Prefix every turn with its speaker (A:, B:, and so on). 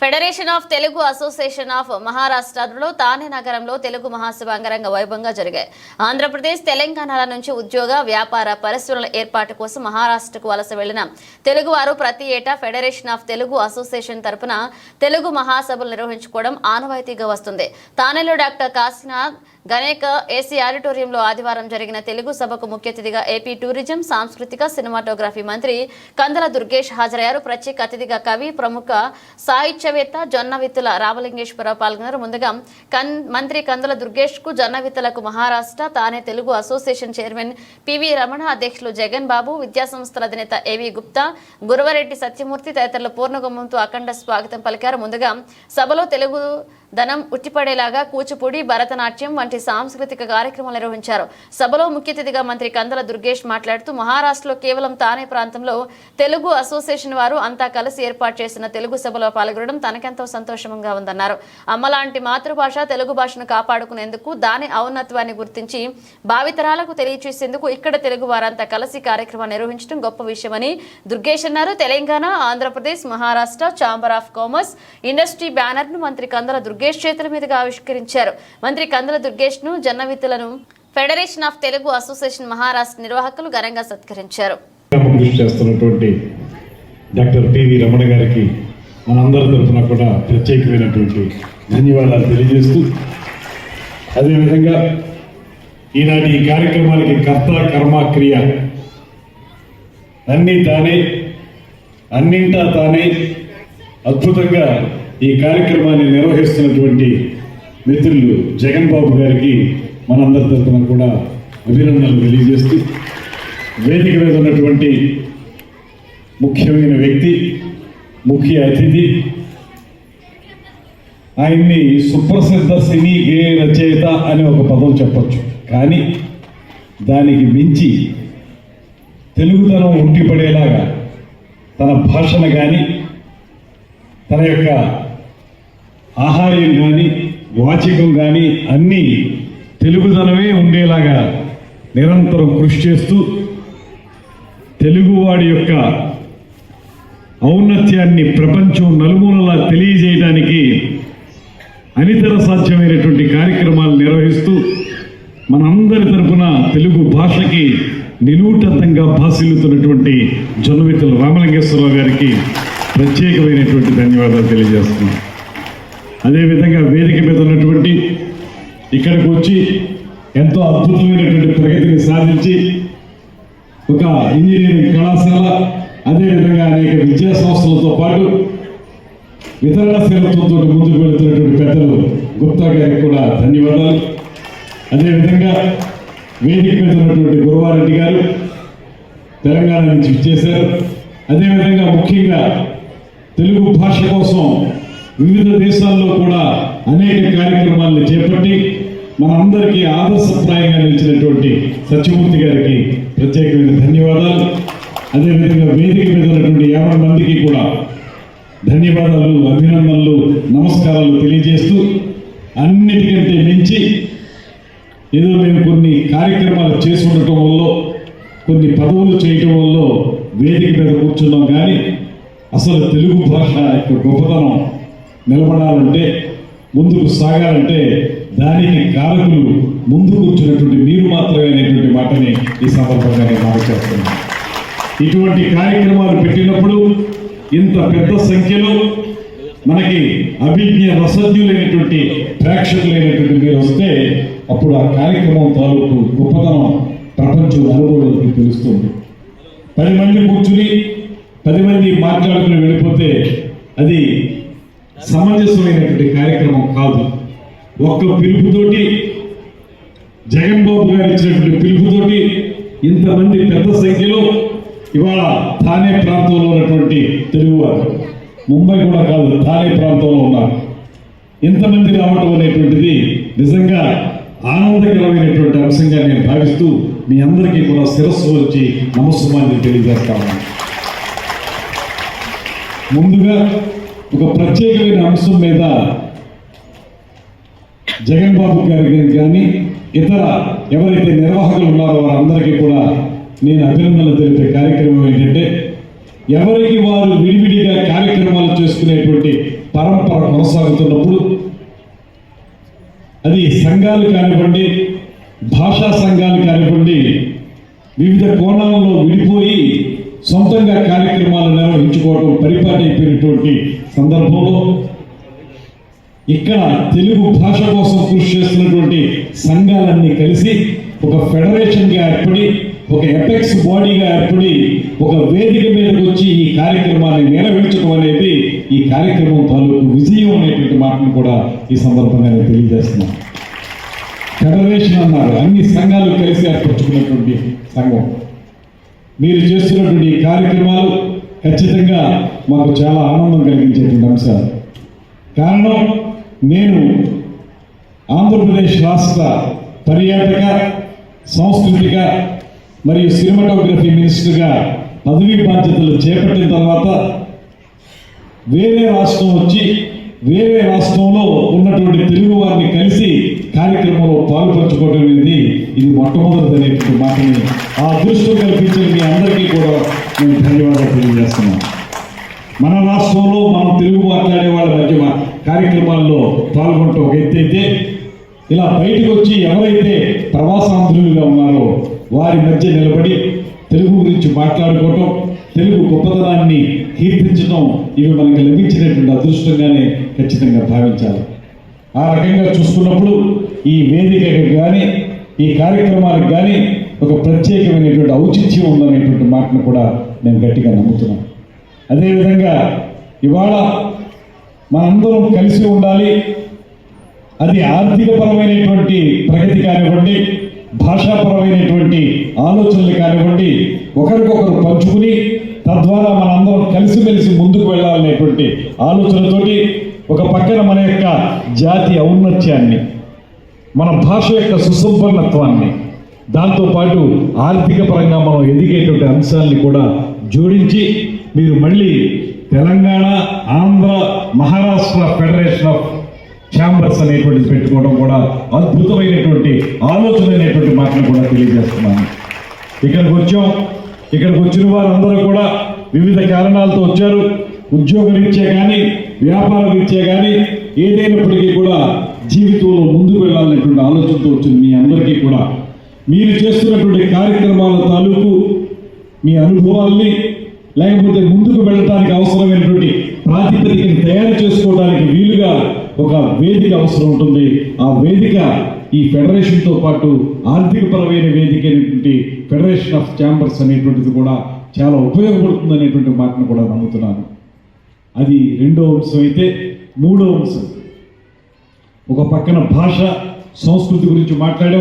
A: Federation of Telugu association of మహారాష్ట్రలో తానే నగరంలో తెలుగు మహాసభ అంగరంగ వైభవంగా జరిగాయి. ఆంధ్రప్రదేశ్ తెలంగాణల నుంచి ఉద్యోగ వ్యాపార పరిశ్రమల ఏర్పాటు కోసం మహారాష్ట్రకు వలస వెళ్ళిన తెలుగువారు ప్రతి ఏటా ఫెడరేషన్ ఆఫ్ తెలుగు అసోసియేషన్ తరపున తెలుగు మహాసభలు నిర్వహించుకోవడం ఆనవాయితీగా వస్తుంది. తానేలో డాక్టర్ కాశీనాథ్ గణేక ఏసీ ఆడిటోరియంలో ఆదివారం జరిగిన తెలుగు సభకు ముఖ్య అతిథిగా ఏపీ టూరిజం సాంస్కృతిక సినిమాటోగ్రఫీ మంత్రి కందల దుర్గేష్ హాజరయ్యారు. ప్రత్యేక అతిథిగా కవి ప్రముఖ సాహిత్య రాష్ట్రవేత్త జొన్న విత్తుల రామలింగేశ్వరరావు పాల్గొన్నారు. ముందుగా కన్ మంత్రి కందుల దుర్గేష్కు జొన్నవిత్తులకు Maharashtra Thane Telugu association chairman PV Ramana అధ్యక్షులు జగన్ బాబు విద్యాసంస్థల అధినేత ఏవి గుప్తా గురవరెడ్డి సత్యమూర్తి తదితరులు పూర్ణగుమ్మంతో అఖండ స్వాగతం పలికారు. ముందుగా సభలో తెలుగు ధనం ఉట్టిపడేలాగా కూచిపూడి భరతనాట్యం వంటి సాంస్కృతిక కార్యక్రమాలు నిర్వహించారు. సభలో ముఖ్య అతిథిగా మంత్రి కందల దుర్గేష్ మాట్లాడుతూ మహారాష్ట్రలో కేవలం తానే ప్రాంతంలో తెలుగు అసోసియేషన్ వారు అంతా కలిసి ఏర్పాటు చేసిన తెలుగు సభలో పాల్గొనడం తనకెంతో సంతోషంగా ఉందన్నారు. అమ్మలాంటి మాతృభాష తెలుగు భాషను కాపాడుకునేందుకు దాని ఔన్నత్వాన్ని గుర్తించి భావితరాలకు తెలియచేసేందుకు ఇక్కడ తెలుగు వారంతా కలిసి కార్యక్రమాన్ని నిర్వహించడం గొప్ప విషయమని దుర్గేష్ అన్నారు. Telangana Andhra Pradesh Maharashtra chamber of commerce industry బ్యానర్ను మంత్రి కందల దుర్గేష్ చేతుల మీదుగా ఆవిష్కరించారు. మంత్రి కందల దుర్గేష్ను జన్నవిత్తులను federation of Telugu association Maharashtra నిర్వాహకులు ఘనంగా సత్కరించారు.
B: చేస్తున్నటువంటి డాక్టర్ పివి రమణ గారికి మనందరి తరఫున కూడా ప్రత్యేకమైనటువంటి ధన్యవాదాలు తెలియజేస్తూ అదేవిధంగా ఈనాటి ఈ కార్యక్రమానికి కర్త కర్మ క్రియ అన్నీ తానే అన్నింటా తానే అద్భుతంగా ఈ కార్యక్రమాన్ని నిర్వహిస్తున్నటువంటి మిత్రులు జగన్ బాబు గారికి మనందరి తరఫున కూడా అభినందనలు తెలియజేస్తూ వేదిక మీద ఉన్నటువంటి ముఖ్యమైన వ్యక్తి ముఖ్య అతిథి ఆయన్ని సుప్రసిద్ధ సినీ గేయ రచయిత అనే ఒక పదం చెప్పొచ్చు. కానీ దానికి మించి తెలుగుతనం ఉట్టిపడేలాగా తన భాషను కానీ తన యొక్క ఆహార్యం కానీ వాచికం కానీ అన్నీ తెలుగుదనమే ఉండేలాగా నిరంతరం కృషి చేస్తూ తెలుగువాడి యొక్క ఔన్నత్యాన్ని ప్రపంచం నలుమూలలా తెలియజేయడానికి అనితర సాధ్యమైనటువంటి కార్యక్రమాలు నిర్వహిస్తూ మనందరి తరపున తెలుగు భాషకి నిలువుటంగా భాసిల్లుతున్నటువంటి జొన్నవిత్తుల రామలింగేశ్వరరావు గారికి ప్రత్యేకమైనటువంటి ధన్యవాదాలు తెలియజేస్తున్నాను అదేవిధంగా వేదిక మీద ఉన్నటువంటి ఇక్కడికి వచ్చి ఎంతో అద్భుతమైనటువంటి ప్రగతిని సాధించి ఒక ఇంజనీరింగ్ కళాశాల అదేవిధంగా అనేక విద్యా సంస్థలతో పాటు వితరణ సేవలతో ముందుకు వెళుతున్నటువంటి పెద్దలు గుప్తా గారికి కూడా ధన్యవాదాలు. అదేవిధంగా వేదిక మీద ఉన్నటువంటి గురువారెడ్డి గారు తెలంగాణ నుంచి చేశారు అదేవిధంగా ముఖ్యంగా తెలుగు భాష కోసం వివిధ దేశాల్లో కూడా అనేక కార్యక్రమాలను చేపట్టి మనందరికీ ఆదర్శప్రాయంగా నిలిచినటువంటి సత్యమూర్తి గారికి ప్రత్యేకమైన ధన్యవాదాలు. అదేవిధంగా వేదిక మీద ఉన్నటువంటి యాభై మందికి కూడా ధన్యవాదాలు అభినందనలు నమస్కారాలు తెలియజేస్తూ అన్నిటికంటే మించి ఏదో మేము కొన్ని కార్యక్రమాలు చేసి ఉండటం వల్ల కొన్ని పదవులు చేయటం వల్ల వేదిక మీద కూర్చున్నాం. కానీ అసలు తెలుగు భాష యొక్క గొప్పతనం నిలబడాలంటే ముందుకు సాగాలంటే దానికి కారకులు ముందు కూర్చున్నటువంటి మీరు మాత్రమే అనేటువంటి మాటని ఈ సందర్భంగా నేను మాట చేస్తున్నాను ఇటువంటి కార్యక్రమాలు పెట్టినప్పుడు ఇంత పెద్ద సంఖ్యలో మనకి అభిజ్ఞ రసజ్ఞులైనటువంటి ప్రేక్షకులైనటువంటి మీరు వస్తే అప్పుడు ఆ కార్యక్రమం తాలూకు గొప్పతనం ప్రపంచం నలుగురికి తెలుస్తుంది. పది మంది కూర్చుని పది మంది మాట్లాడుకుని వెళ్ళిపోతే అది సమంజసమైనటువంటి కార్యక్రమం కాదు. ఒక్క పిలుపుతోటి జగన్ బాబు గారు ఇచ్చినటువంటి పిలుపుతోటి ఇంతమంది పెద్ద సంఖ్యలో ఇవాళ థానే ప్రాంతంలో ఉన్నటువంటి తెలుగువారు. ముంబై కూడా కాదు థానే ప్రాంతంలో ఉన్నారు. ఇంతమంది రావటం అనేటువంటిది నిజంగా ఆనందకరమైనటువంటి అంశంగా నేను భావిస్తూ మీ అందరికీ కూడా శిరస్సు వచ్చి నమస్సుమాన్ని తెలియజేస్తాను ముందుగా ఒక ప్రత్యేకమైన అంశం మీద జగన్ బాబు గారికి కానీ ఇతర ఎవరైతే నిర్వాహకులు ఉన్నారో వారందరికీ కూడా నేను అభినందనలు తెలిపే కార్యక్రమం ఏంటంటే ఎవరికి వారు విడివిడిగా కార్యక్రమాలు చేసుకునేటువంటి పరంపర కొనసాగుతున్నప్పుడు అది సంఘాలు కానివ్వండి భాషా సంఘాలు కానివ్వండి వివిధ కోణాలలో విడిపోయి సొంతంగా కార్యక్రమాలు నిర్వహించుకోవడం పరిపాటి అయిపోయినటువంటి సందర్భంలో ఇక్కడ తెలుగు భాష కోసం కృషి చేస్తున్నటువంటి సంఘాలన్నీ కలిసి ఒక ఫెడరేషన్గా ఏర్పడి ఒక ఎపెక్స్ బాడీగా ఏర్పడి ఒక వేదిక మీదకి వచ్చి ఈ కార్యక్రమాన్ని నెరవేర్చడం అనేది ఈ కార్యక్రమం తాలూకు విజయం అనేటువంటి మాటను కూడా ఈ సందర్భంగా నేను తెలియజేస్తున్నాను. ఫెడరేషన్ అన్నారు అన్ని సంఘాలు కలిసి ఏర్పరచుకున్నటువంటి సంఘం. మీరు చేస్తున్నటువంటి కార్యక్రమాలు ఖచ్చితంగా మాకు చాలా ఆనందం కలిగించేటువంటి అంశాలు. కారణం నేను ఆంధ్రప్రదేశ్ రాష్ట్ర పర్యాటక సాంస్కృతిక మరియు సినిమాటోగ్రఫీ మినిస్టర్గా పదవీ బాధ్యతలు చేపట్టిన తర్వాత వేరే రాష్ట్రం వచ్చి వేరే రాష్ట్రంలో ఉన్నటువంటి తెలుగు వారిని కలిసి కార్యక్రమం పాలు పంచుకోవడం అనేది ఇది మొట్టమొదటి అనేటువంటి మాటని ఆ అదృష్టం కల్పించిన మీ అందరికీ కూడా నేను ధన్యవాదాలు తెలియజేస్తున్నాను. మన రాష్ట్రంలో మనం తెలుగు మాట్లాడే వాళ్ళ మధ్య కార్యక్రమాల్లో పాల్గొనటం ఒక ఎత్తు అయితే ఇలా బయటకు వచ్చి ఎవరైతే ప్రవాసాంధ్రులుగా ఉన్నారో వారి మధ్య నిలబడి తెలుగు గురించి మాట్లాడుకోవటం తెలుగు గొప్పతనాన్ని కీర్తించడం ఇవి మనకి లభించినటువంటి అదృష్టంగానే ఖచ్చితంగా భావించాలి. ఆ రకంగా చూసుకున్నప్పుడు ఈ వేదికకి కానీ ఈ కార్యక్రమాలకు కానీ ఒక ప్రత్యేకమైనటువంటి ఔచిత్యం ఉందనేటువంటి మాటను కూడా నేను గట్టిగా నమ్ముతున్నాను. అదేవిధంగా ఇవాళ మనందరం కలిసి ఉండాలి అది ఆర్థికపరమైనటువంటి ప్రగతి కానివ్వండి భాషాపరమైనటువంటి ఆలోచనలు కానివ్వండి ఒకరికొకరు పంచుకుని తద్వారా మనందరం కలిసిమెలిసి ముందుకు వెళ్ళాలనేటువంటి ఆలోచనతోటి ఒక పక్కన మన యొక్క జాతి ఔన్నత్యాన్ని మన భాష యొక్క సుసంపన్నత్వాన్ని దాంతోపాటు ఆర్థిక పరంగా మనం ఎదిగేటువంటి అంశాలని కూడా జోడించి మీరు మళ్ళీ Telangana Andhra Maharashtra federation of chambers అనేటువంటిది పెట్టుకోవడం కూడా అద్భుతమైనటువంటి ఆలోచన అనేటువంటి మాటను కూడా తెలియజేస్తున్నాను. ఇక్కడికి వచ్చాం. ఇక్కడికి వచ్చిన వారందరూ కూడా వివిధ కారణాలతో వచ్చారు. ఉద్యోగ రీత్యా కానీ వ్యాపార రీత్యా కానీ ఏదైనప్పటికీ కూడా జీవితంలో ముందుకు వెళ్ళాలనేటువంటి ఆలోచనతో వచ్చిన మీ అందరికీ కూడా మీరు చేస్తున్నటువంటి కార్యక్రమాల తాలూకు మీ అనుభవాల్ని లేకపోతే ముందుకు వెళ్ళడానికి అవసరమైనటువంటి ప్రాతిపదికను తయారు చేసుకోవడానికి వీలుగా ఒక వేదిక అవసరం ఉంటుంది. ఆ వేదిక ఈ ఫెడరేషన్తో పాటు ఆర్థికపరమైన వేదిక అనేటువంటి ఫెడరేషన్ ఆఫ్ ఛాంబర్స్ అనేటువంటిది కూడా చాలా ఉపయోగపడుతుంది అనేటువంటి మాటను కూడా నమ్ముతున్నాను. అది రెండో అంశం అయితే మూడో అంశం. ఒక పక్కన భాష సంస్కృతి గురించి మాట్లాడాం.